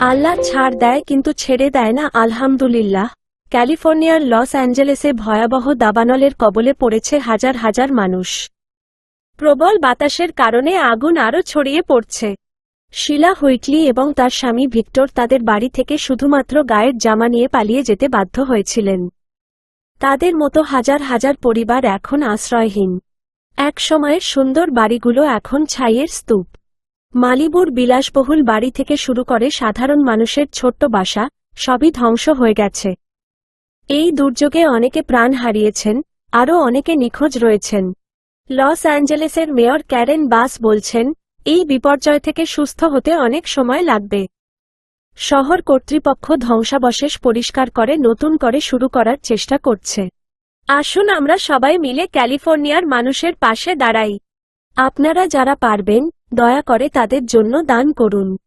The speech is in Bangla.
আল্লাহ ছাড় দেয় কিন্তু ছেড়ে দেয় না, আলহামদুলিল্লাহ। ক্যালিফোর্নিয়ার লস অ্যাঞ্জেলেসে ভয়াবহ দাবানলের কবলে পড়েছে হাজার হাজার মানুষ। প্রবল বাতাসের কারণে আগুন আরও ছড়িয়ে পড়ছে। শিলা হুইটলি এবং তার স্বামী ভিক্টর তাদের বাড়ি থেকে শুধুমাত্র গায়ের জামা নিয়ে পালিয়ে যেতে বাধ্য হয়েছিলেন। তাদের মতো হাজার হাজার পরিবার এখন আশ্রয়হীন। এক সময়ের সুন্দর বাড়িগুলো এখন ছাইয়ের স্তূপ। মালিবুর বিলাসবহুল বাড়ি থেকে শুরু করে সাধারণ মানুষের ছোট্ট বাসা, সবই ধ্বংস হয়ে গেছে। এই দুর্যোগে অনেকে প্রাণ হারিয়েছেন, আরও অনেকে নিখোঁজ রয়েছেন। লস অ্যাঞ্জেলেসের মেয়র ক্যারেন বাস বলছেন, এই বিপর্যয় থেকে সুস্থ হতে অনেক সময় লাগবে। শহর কর্তৃপক্ষ ধ্বংসাবশেষ পরিষ্কার করে নতুন করে শুরু করার চেষ্টা করছে। আসুন আমরা সবাই মিলে ক্যালিফোর্নিয়ার মানুষের পাশে দাঁড়াই। আপনারা যারা পারবেন দয়া করে তাদের জন্য দান করুন।